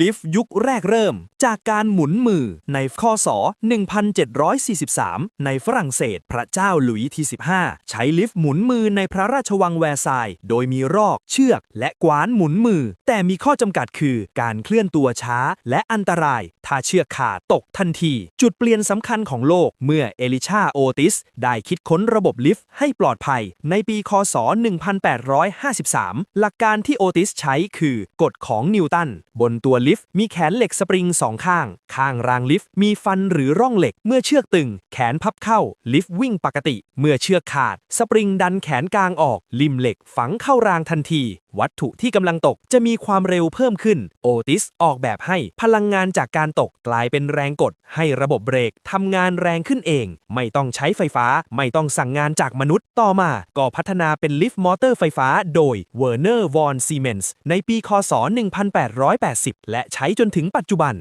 ลิฟต์ยุคแรกเริ่ม จากการหมุนมือในข้อศ1743 ในฝรั่งเศส พระเจ้าหลุยส์ที่ 15 ใช้ลิฟต์หมุนมือในพระราชวังแวร์ซายโดยมีรอก เชือก และกวานหมุนมือ แต่มีข้อจำกัดคือการเคลื่อนตัวช้าและอันตราย ถ้าเชือกขาดตกทันที จุดเปลี่ยนสำคัญของโลกเมื่อเอลิชาโอติส ได้คิดค้นระบบลิฟต์ให้ปลอดภัย ในปีคศ 1853 หลักการที่โอติสใช้คือกฎของนิวตัน บนตัวลิฟต์มีแขนเหล็กสปริงสองข้าง ข้างรางลิฟต์มีฟันหรือร่องเหล็ก เมื่อเชือกตึง แขนพับเข้า ลิฟต์วิ่งปกติ เมื่อเชือกขาด สปริงดันแขนกลางออกริมเหล็กฝังเข้ารางทันที วัตถุที่กำลังตกจะมีความเร็วเพิ่มขึ้น โอติสออกแบบให้พลังงานจากการตตกกลายเป็นแรงกด ให้ระบบเบรกทำงานแรงขึ้นเอง ไม่ต้องใช้ไฟฟ้า ไม่ต้องสั่งงานจากมนุษย์ ต่อมาก็พัฒนาเป็นลิฟต์มอเตอร์ไฟฟ้า โดยเวอร์เนอร์วอนซีเมนส์ในปีคศ 1880 และใช้จนถึงปัจจุบัน